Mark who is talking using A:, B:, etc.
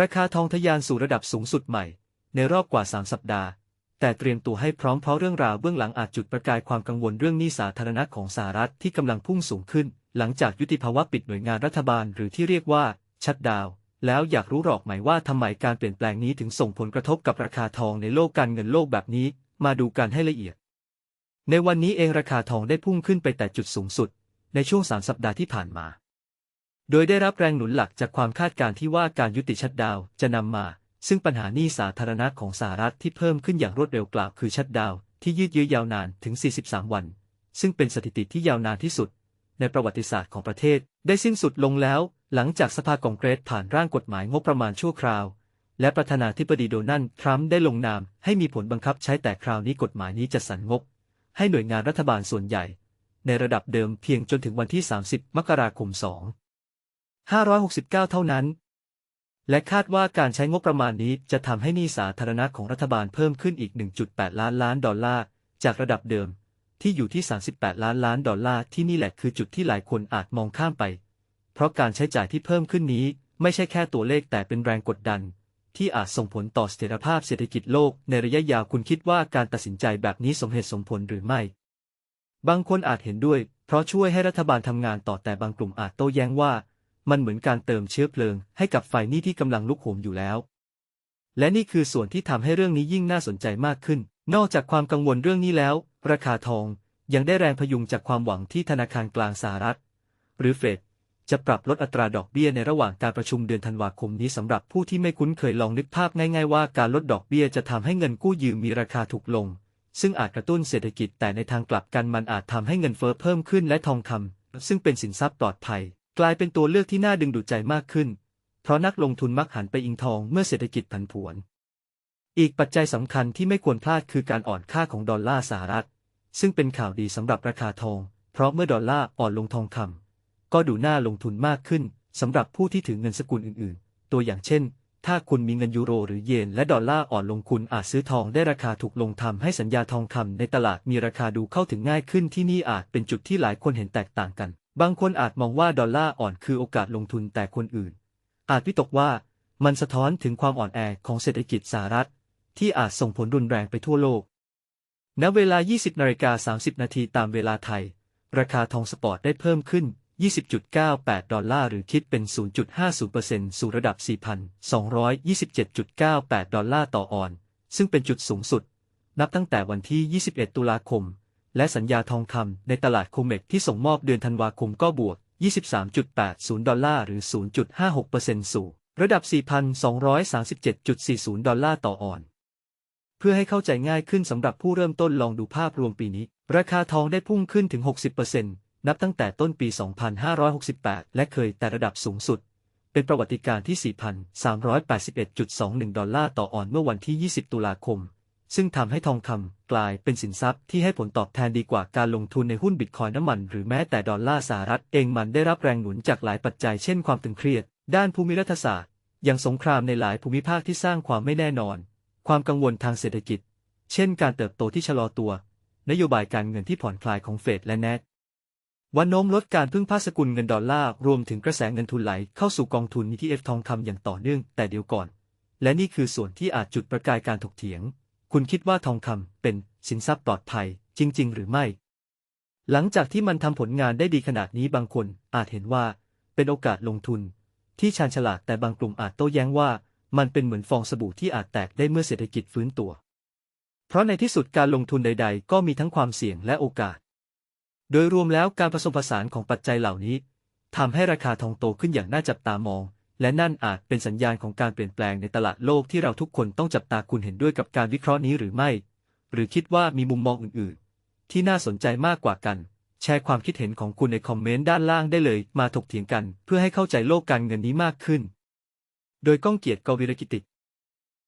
A: ราคาทองทะยานสู่ระดับสูงสุดใหม่ ในรอบกว่า 3 สัปดาห์ แต่เตรียมตัวให้พร้อมเพราะเรื่องราวเบื้องหลังอาจจุดประกายความกังวลเรื่องหนี้สาธารณะของสหรัฐที่กำลังพุ่งสูงขึ้น หลังจากยุติภาวะปิดหน่วยงานรัฐบาลหรือที่เรียกว่า ชัดดาวแล้วอยากรู้หรอกไหมว่าทำไมการเปลี่ยนแปลงนี้ถึงส่งผลกระทบกับราคาทองในโลกการเงินโลกแบบนี้ มาดูกันให้ละเอียด ในวันนี้เองราคาทองได้พุ่งขึ้นไปแต่จุดสูงสุด ในช่วง3สัปดาห์ที่ผ่านมา โดยได้รับแรงหนุนหลักจากความคาดการณ์ที่ว่าการยุติชัดดาวจะนำมา ซึ่งปัญหาหนี้สาธารณะของสหรัฐที่เพิ่มขึ้นอย่างรวดเร็วกล่าวคือชัดดาวที่ยืดเยื้อยาวนานถึง 43 วัน ซึ่งเป็นสถิติที่ยาวนานที่สุด ในประวัติศาสตร์ของประเทศ ได้สิ้นสุดลงแล้ว หลังจากสภากองเกรสผ่านร่างกฎหมายงบประมาณชั่วคราว และประธานาธิบดีโดนัลด์ทรัมป์ได้ลงนามให้มีผลบังคับใช้แต่คราวนี้กฎหมายนี้จะสรรงบ ให้หน่วยงานรัฐบาลส่วนใหญ่ ในระดับเดิมเพียงจนถึงวันที่ 30 มกราคม 2 569 เท่านั้น และคาดว่าการใช้งบประมาณนี้จะทำให้หนี้สาธารณะของรัฐบาลเพิ่มขึ้นอีก 1.8 ล้านล้านดอลลาร์ จากระดับเดิม ที่อยู่ที่ 38 ล้านล้านดอลลาร์ที่นี่แหละคือจุดที่หลายคนอาจมองข้ามไป เพราะการใช้จ่ายที่เพิ่มขึ้นนี้ไม่ใช่แค่ตัวเลขแต่เป็นแรงกดดัน ที่อาจส่งผลต่อเสถียรภาพเศรษฐกิจโลกในระยะยาวคุณคิดว่าการตัดสินใจแบบนี้สมเหตุสมผลหรือไม่ บางคนอาจเห็นด้วย เพราะช่วยให้รัฐบาลทำงานต่อแต่บางกลุ่มอาจโต้แย้งว่า มันเหมือนการเติมเชื้อเพลิงให้กับไฟนี่ที่กำลังลุกโหมอยู่แล้ว และนี่คือส่วนที่ทำให้เรื่องนี้ยิ่งน่าสนใจมากขึ้น นอกจากความกังวลเรื่องนี้แล้ว ราคาทองยังได้แรงพยุงจากความหวังที่ธนาคารกลางสหรัฐ หรือเฟดจะปรับลดอัตราดอกเบี้ยในระหว่างการประชุมเดือนธันวาคมนี้สำหรับผู้ที่ไม่คุ้นเคยลองนึกภาพง่ายๆว่าการลดดอกเบี้ยจะทำให้เงินกู้ยืมมีราคาถูกลง ซึ่งอาจกระตุ้นเศรษฐกิจแต่ในทางกลับกันมันอาจทำให้เงินเฟ้อเพิ่มขึ้นและทองคำซึ่งเป็นสินทรัพย์ปลอดภัย กลายเป็นตัวเลือกที่น่าดึงดูดใจมากขึ้น เพราะนักลงทุนมักหันไปอิงทองเมื่อเศรษฐกิจผันผวน อีกปัจจัยสำคัญที่ไม่ควรพลาดคือการอ่อนค่าของดอลลาร์สหรัฐ ซึ่งเป็นข่าวดีสำหรับราคาทอง เพราะเมื่อดอลลาร์อ่อนลงทองคำก็ดูน่าลงทุนมากขึ้นสำหรับผู้ที่ถือเงินสกุลอื่นๆ ตัวอย่างเช่น ถ้าคุณมีเงินยูโรหรือเยนและดอลลาร์อ่อนลงคุณอาจซื้อทองได้ราคาถูกลงทำให้สัญญาทองคำในตลาดมีราคาดูเข้าถึงง่ายขึ้นที่นี่อาจเป็นจุดที่หลายคนเห็นแตกต่างกัน บางคนอาจมองว่าดอลลาร์อ่อนคือโอกาสลงทุนแต่คนอื่น อาจวิตกว่ามันสะท้อนถึงความอ่อนแอของเศรษฐกิจสหรัฐ ที่อาจส่งผลรุนแรงไปทั่วโลก ณ เวลา 20นาฬิกา30 นาทีตามเวลาไทย ราคาทองสปอร์ตได้เพิ่มขึ้น 20.98 ดอลลาร์หรือคิดเป็น 0.50%สู่ระดับ 4,227.98 ดอลลาร์ต่อออนซ์ซึ่งเป็นจุดสูงสุด นับตั้งแต่วันที่ 21 ตุลาคม และสัญญาทองคำในตลาดโคเมกที่ส่งมอบเดือนธันวาคมก็บวก 23.80 ดอลลาร์หรือ 0.56%สู่ระดับ 4,237.40 ดอลลาร์ต่อออนเพื่อให้เข้าใจง่ายขึ้นสำหรับผู้เริ่มต้นลองดูภาพรวมปีนี้ ราคาทองได้พุ่งขึ้นถึง 60%นับตั้งแต่ต้นปี 2568 และเคยแต่ระดับสูงสุด เป็นประวัติการที่ 4,381.21 ดอลลาร์ต่อออนเมื่อวันที่ 20 ตุลาคม ซึ่งทำให้ทองคำกลายเป็นสินทรัพย์ที่ให้ผลตอบแทนดีกว่าการลงทุนในหุ้นบิตคอยน้ำมัน หรือแม้แต่ดอลลาร์สหรัฐเองมันได้รับแรงหนุนจากหลายปัจจัยเช่นความตึงเครียด ด้านภูมิรัฐศาสตร์ อย่างสงครามในหลายภูมิภาคที่สร้างความไม่แน่นอน ความกังวลทางเศรษฐกิจ เช่นการเติบโตที่ชะลอตัว นโยบายการเงินที่ผ่อนคลายของเฟดและแนทวันโน้มลดการพึ่งพาสกุลเงินดอลลาร์รวมถึงกระแสเงินทุนไหลเข้าสู่กองทุน ETF ทองคำอย่างต่อเนื่องแต่เดี๋ยวก่อน และนี่คือส่วนที่อาจจุดประกายการถกเถียง คุณคิดว่าทองคำเป็นสินทรัพย์ปลอดภัยจริง ๆ หรือไม่ หลังจากที่มันทำผลงานได้ดีขนาดนี้บางคนอาจเห็นว่า เป็นโอกาสลงทุน ที่ชาญฉลาดแต่บางกลุ่มอาจโต้แย้งว่า มันเป็นเหมือนฟองสบู่ที่อาจแตกได้เมื่อเศรษฐกิจฟื้นตัว เพราะในที่สุดการลงทุนใด ๆ ก็มีทั้งความเสี่ยงและโอกาส โดยรวมแล้วการผสมผสานของปัจจัยเหล่านี้ทำให้ราคาทองโตขึ้นอย่างน่าจับตามอง และนั่นอาจเป็นสัญญาณของการเปลี่ยนแปลงในตลาดโลกที่เราทุกคนต้องจับตาคุณเห็นด้วยกับการวิเคราะห์นี้หรือไม่ หรือคิดว่ามีมุมมองอื่นๆ ที่น่าสนใจมากกว่ากัน แชร์ความคิดเห็นของคุณในคอมเมนต์ด้านล่างได้เลย มาถกเถียงกัน เพื่อให้เข้าใจโลกการเงินนี้มากขึ้น โดยก้องเกียรติกวิรกิติ